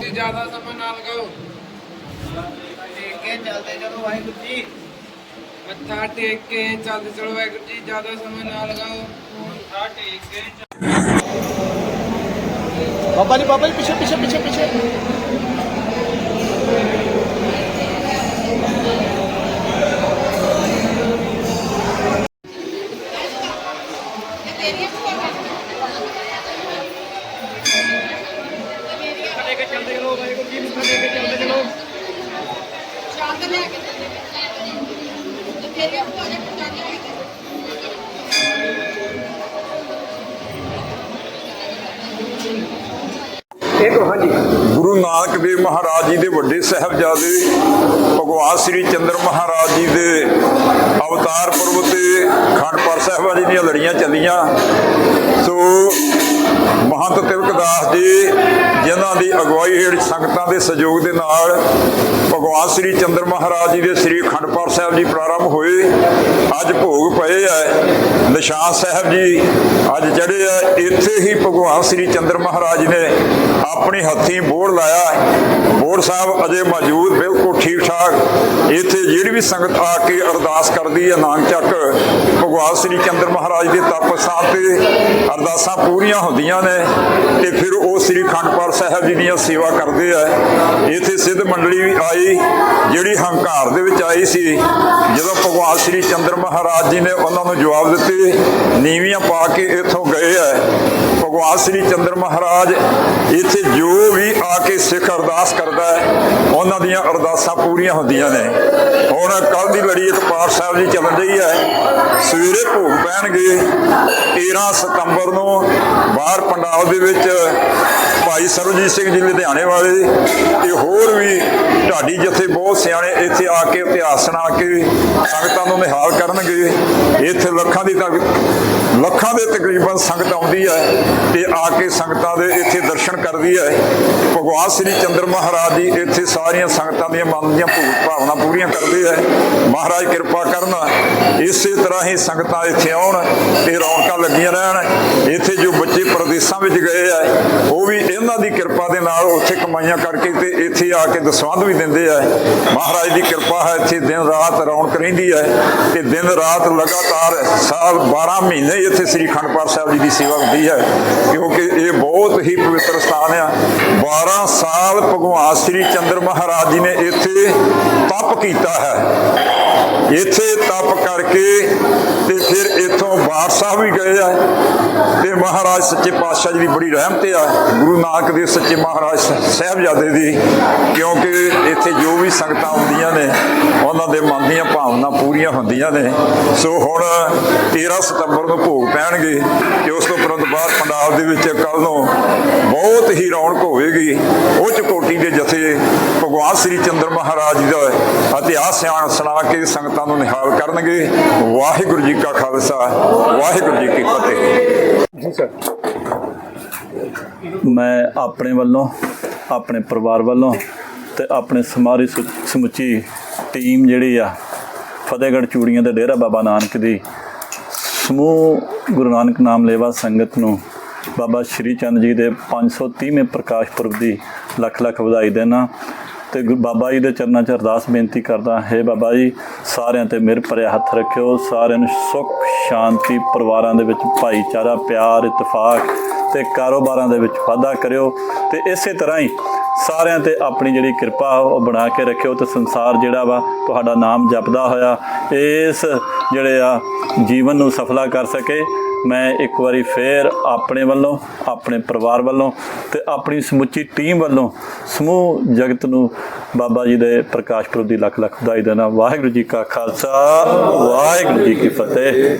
ਜੀ ਜ਼ਿਆਦਾ ਸਮਾਂ ਨਾ ਲਗਾਓ। ਦੇਖ ਕੇ ਚੱਲਦੇ ਚਲੋ ਵਾਹਿਗੁਰੂ ਜੀ। ਮੱਥਾ ਟੇਕ ਕੇ ਚੱਲਦੇ ਚਲੋ ਵਾਹਿਗੁਰੂ ਜੀ, ਜ਼ਿਆਦਾ ਸਮਾਂ ਨਾ ਲਗਾਓ। ਮੱਥਾ ਟੇਕ ਕੇ ਬਾਬਾ ਜੀ ਬਾਬਾ ਜੀ, ਪਿੱਛੇ ਪਿੱਛੇ ਪਿੱਛੇ ਪਿੱਛੇ। ਗੁਰੂ ਨਾਨਕ ਦੇਵ ਮਹਾਰਾਜ ਜੀ ਦੇ ਵੱਡੇ ਸਾਹਿਬਜ਼ਾਦੇ, ਭਗਵਾਨ ਸ੍ਰੀ ਚੰਦਰ ਮਹਾਰਾਜ ਜੀ ਦੇ ਅਵਤਾਰ ਪੁਰਬ ਤੇ ਖੰਡ ਪਾਠ ਸਾਹਿਬਾਂ ਜੀ ਦੀਆਂ ਲੜੀਆਂ ਚੱਲੀਆਂ। ਸੋ ਮਹੰਤ ਤਿਲਕ ਦਾਸ ਜੀ, ਜਿਨ੍ਹਾਂ ਦੀ ਅਗਵਾਈ ਹੇਠ ਸੰਗਤਾਂ ਦੇ ਸਹਿਯੋਗ ਦੇ ਨਾਲ ਭਗਵਾਨ ਸ੍ਰੀ ਚੰਦਰ ਮਹਾਰਾਜ ਜੀ ਦੇ ਸ੍ਰੀ ਅਖੰਡ ਪਾਠ ਸਾਹਿਬ ਜੀ ਪ੍ਰਾਰੰਭ ਹੋਏ। ਅੱਜ ਭੋਗ ਪਏ ਆ। ਨਿਸ਼ਾਨ ਸਾਹਿਬ ਜੀ ਅੱਜ ਜਿਹੜੇ ਆ। ਇੱਥੇ ਹੀ ਭਗਵਾਨ ਸ੍ਰੀ ਚੰਦਰ ਮਹਾਰਾਜ ਨੇ ਆਪਣੇ ਹੱਥੀਂ ਬੋੜ ਲਾਇਆ। ਬੋੜ ਸਾਹਿਬ ਅਜੇ ਮੌਜੂਦ, ਬਿਲਕੁਲ ਠੀਕ ਠਾਕ ਇੱਥੇ ਜਿਹੜੀ ਵੀ ਸੰਗਤ ਆ ਕੇ ਅਰਦਾਸ ਕਰਦੀ ਹੈ ਨਾਨਕ ਚੱਕ, ਭਗਵਾਨ ਸ੍ਰੀ ਚੰਦਰ ਮਹਾਰਾਜ ਦੇ ਤਪ ਸਥਾਨ ਤੇ ਅਰਦਾਸਾਂ ਪੂਰੀਆਂ ਹੁੰਦੀਆਂ ਨੇ ਤੇ ਫਿਰ ਉਹ ਸ੍ਰੀ ਅਖੰਡ ਪਾਠ ਸਾਹਿਬ ਜੀ ਦੀਆਂ ਸੇਵਾ ਕਰਦੇ ਆ। ਇੱਥੇ ਸਿੱਧ ਮੰਡਲੀ ਵੀ ਆਈ, ਜਿਹੜੀ ਹੰਕਾਰ ਦੇ ਵਿੱਚ ਆਈ ਸੀ, ਜਦੋਂ ਭਗਵਾਨ ਸ੍ਰੀ ਚੰਦਰ ਮਹਾਰਾਜ ਜੀ ਨੇ ਉਹਨਾਂ ਨੂੰ ਜਵਾਬ ਦਿੱਤੇ, ਨੀਵੀਆਂ ਪਾ ਕੇ ਇੱਥੋਂ ਗਏ ਆ। ਭਗਵਾਨ ਸ੍ਰੀ ਚੰਦਰ ਮਹਾਰਾਜ ਇੱਥੇ ਜੋ ਵੀ ਆ ਕੇ ਸਿੱਖ ਅਰਦਾਸ ਕਰਦਾ ਹੈ, ਉਹਨਾਂ ਦੀਆਂ ਅਰਦਾਸਾਂ ਪੂਰੀਆਂ ਹੁੰਦੀਆਂ ਨੇ। ਹੁਣ ਕੱਲ ਦੀ ਲੜੀ ਇੱਕ ਪਾਠ ਸਾਹਿਬ ਜੀ ਚੱਲਣ ਰਹੀ ਹੈ। ਸਵੇਰੇ ਭੋਗ ਪੈਣਗੇ 13 ਸਤੰਬਰ ਨੂੰ ਬਾਹਰ ਪੰਡਾਲ ਦੇ ਵਿੱਚ ਭਾਈ ਸਰਬਜੀਤ ਸਿੰਘ ਜੀ ਲੁਧਿਆਣੇ ਵਾਲੇ ਤੇ ਹੋਰ ਵੀ ਢਾਡੀ ਜਥੇ ਬਹੁਤ ਸਿਆਣੇ ਇੱਥੇ ਆ ਕੇ ਇਤਿਹਾਸ ਸੁਣਾ ਕੇ ਸੰਗਤਾਂ ਨੂੰ ਨਿਹਾਲ ਕਰਨਗੇ। ਇੱਥੇ ਲੱਖਾਂ ਦੀ ਤੱਕ ਲੱਖਾਂ ਦੇ ਤਕਰੀਬਨ ਸੰਗਤ ਆਉਂਦੀ ਹੈ ਤੇ ਆ ਕੇ ਸੰਗਤਾਂ ਦੇ ਇੱਥੇ ਦਰਸ਼ਨ ਕਰਦੀ ਹੈ। ਭਗਵਾਨ ਸ੍ਰੀ ਚੰਦਰ ਮਹਾਰਾਜ ਜੀ ਇੱਥੇ ਸਾਰੀਆਂ ਸੰਗਤਾਂ ਦੀਆਂ ਮਨ ਦੀਆਂ ਭੂਤ ਭਾਵਨਾ ਪੂਰੀਆਂ ਕਰਦੇ ਹੈ। ਮਹਾਰਾਜ ਕਿਰਪਾ ਕਰਨ, ਇਸੇ ਤਰ੍ਹਾਂ ਹੀ ਸੰਗਤਾਂ ਇੱਥੇ ਆਉਣ ਤੇ ਰੌਣਕਾਂ ਲੱਗੀਆਂ ਰਹਿਣ। ਇੱਥੇ ਜੋ ਬੱਚੇ ਪ੍ਰਦੇਸ਼ਾਂ ਵਿੱਚ ਗਏ ਆ ਉਹ ਵੀ ਇਹਨਾਂ ਦੀ ਕਿਰਪਾ ਦੇ ਨਾਲ ਉੱਥੇ ਕਮਾਈਆਂ ਕਰਕੇ ਤੇ ਇੱਥੇ ਆ ਕੇ ਦਸਵੰਧ ਵੀ ਦਿੰਦੇ ਆ ਮਹਾਰਾਜ ਦੀ ਕਿਰਪਾ ਹੈ, ਇੱਥੇ ਦਿਨ ਰਾਤ ਰੌਣਕ ਰਹਿੰਦੀ ਹੈ ਤੇ ਦਿਨ ਰਾਤ ਲਗਾਤਾਰ ਸਾਲ 12 ਮਹੀਨੇ ਇੱਥੇ ਸ੍ਰੀ ਅਖੰਡ ਪਾਠ ਸਾਹਿਬ ਜੀ ਦੀ ਸੇਵਾ ਹੁੰਦੀ ਹੈ, ਕਿਉਂਕਿ ਇਹ ਬਹੁਤ ਹੀ ਪਵਿੱਤਰ ਸਥਾਨ ਆ। 12 ਸਾਲ ਭਗਵਾਨ ਸ੍ਰੀ ਚੰਦਰ ਮਹਾਰਾਜ ਜੀ ਨੇ ਇੱਥੇ ਤਪ ਕੀਤਾ ਹੈ। ਇੱਥੇ ਤਪ ਕਰਕੇ ਤੇ ਫਿਰ ਇੱਥੋਂ ਸਾਹਿਬ ਵੀ ਗਏ ਆ। ਤੇ ਮਹਾਰਾਜ ਸੱਚੇ ਪਾਤਸ਼ਾਹ ਜੀ ਦੀ ਬੜੀ ਰਹਿਮਤ ਆ। ਗੁਰੂ ਨਾਨਕ ਦੇਵ ਸੱਚੇ ਮਹਾਰਾਜ ਸ- ਸਾਹਿਬਜ਼ਾਦੇ ਦੀ, ਕਿਉਂਕਿ ਇੱਥੇ ਜੋ ਵੀ ਸੰਗਤਾਂ ਆਉਂਦੀਆਂ ਨੇ, ਉਹਨਾਂ ਦੇ ਮਨ ਦੀਆਂ ਭਾਵਨਾ ਪੂਰੀਆਂ ਹੁੰਦੀਆਂ ਨੇ। ਸੋ ਹੁਣ 13 ਸਤੰਬਰ ਨੂੰ ਭੋਗ ਪੈਣਗੇ ਤੇ ਉਸ ਤੋਂ ਉਪਰੰਤ ਬਾਅਦ ਪੰਡਾਲ ਦੇ ਵਿੱਚ ਕੱਲ ਨੂੰ ਬਹੁਤ ਹੀ ਰੌਣਕ ਹੋਵੇਗੀ। ਉੱਚ ਕੋਟੀ ਦੇ ਜਥੇ ਭਗਵਾਨ ਸ੍ਰੀ ਚੰਦਰ ਮਹਾਰਾਜ ਜੀ ਦਾ ਇਤਿਹਾਸ ਸਿਆਣ ਸੁਣਾ ਕੇ ਸੰਗਤਾਂ ਨੂੰ ਨਿਹਾਲ ਕਰਨਗੇ। ਵਾਹਿਗੁਰੂ ਜੀ ਕਾ ਖਾਲਸਾ, ਵਾਹਿਗੁਰੂ ਜੀ ਕੀ ਫਤਿਹ। ਮੈਂ ਆਪਣੇ ਵੱਲੋਂ, ਆਪਣੇ ਪਰਿਵਾਰ ਵੱਲੋਂ ਤੇ ਆਪਣੇ ਸਮਾਰੀ ਸੁ- ਸਮੁੱਚੀ ਟੀਮ ਜਿਹੜੀ ਆ, ਫਤਿਹਗੜ੍ਹ ਚੂੜੀਆਂ ਦੇ ਡੇਰਾ ਬਾਬਾ ਨਾਨਕ ਦੀ, ਸਮੂਹ ਗੁਰੂ ਨਾਨਕ ਨਾਮ ਲੇਵਾ ਸੰਗਤ ਨੂੰ ਬਾਬਾ ਸ਼੍ਰੀ ਚੰਦ ਜੀ ਦੇ 530ਵੇਂ ਪ੍ਰਕਾਸ਼ ਪੁਰਬ ਦੀ ਲੱਖ ਲੱਖ ਵਧਾਈ ਦੇਣਾ। ਤੇ ਗੁਰੂ ਬਾਬਾ ਜੀ ਦੇ ਚਰਨਾਂ 'ਚ ਅਰਦਾਸ ਬੇਨਤੀ ਕਰਦਾ, ਹੈ ਬਾਬਾ ਜੀ, ਸਾਰਿਆਂ ਤੇ ਮਿਹਰ ਭਰਿਆ ਹੱਥ ਰੱਖਿਓ, ਸਾਰਿਆਂ ਨੂੰ ਸੁੱਖ, ਸ਼ਾਂਤੀ, ਪਰਿਵਾਰਾਂ ਦੇ ਵਿੱਚ ਭਾਈਚਾਰਾ, ਪਿਆਰ, ਇਤਫਾਕ ਤੇ ਕਾਰੋਬਾਰਾਂ ਦੇ ਵਿੱਚ ਵਾਧਾ ਕਰਿਓ ਤੇ ਇਸੇ ਤਰ੍ਹਾਂ ਹੀ ਸਾਰਿਆਂ ਤੇ ਆਪਣੀ ਜਿਹੜੀ ਕਿਰਪਾ ਉਹ ਬਣਾ ਕੇ ਰੱਖਿਓ ਤੇ ਸੰਸਾਰ ਜਿਹੜਾ ਵਾ, ਤੁਹਾਡਾ ਨਾਮ ਜਪਦਾ ਹੋਇਆ, ਇਸ ਜਿਹੜੇ ਆ ਜੀਵਨ ਨੂੰ ਸਫਲਾ ਕਰ ਸਕੇ। ਮੈਂ ਇੱਕ ਵਾਰੀ ਫੇਰ ਆਪਣੇ ਵੱਲੋਂ, ਆਪਣੇ ਪਰਿਵਾਰ ਵੱਲੋਂ ਤੇ ਆਪਣੀ ਸਮੁੱਚੀ ਟੀਮ ਵੱਲੋਂ ਸਮੂਹ ਜਗਤ ਨੂੰ ਬਾਬਾ ਜੀ ਦੇ ਪ੍ਰਕਾਸ਼ ਪੁਰਬ ਦੀ ਲੱਖ ਲੱਖ ਵਧਾਈ ਦੇਣਾ। ਵਾਹਿਗੁਰੂ ਜੀ ਕਾ ਖਾਲਸਾ, ਵਾਹਿਗੁਰੂ ਜੀ ਕੀ ਫਤਿਹ।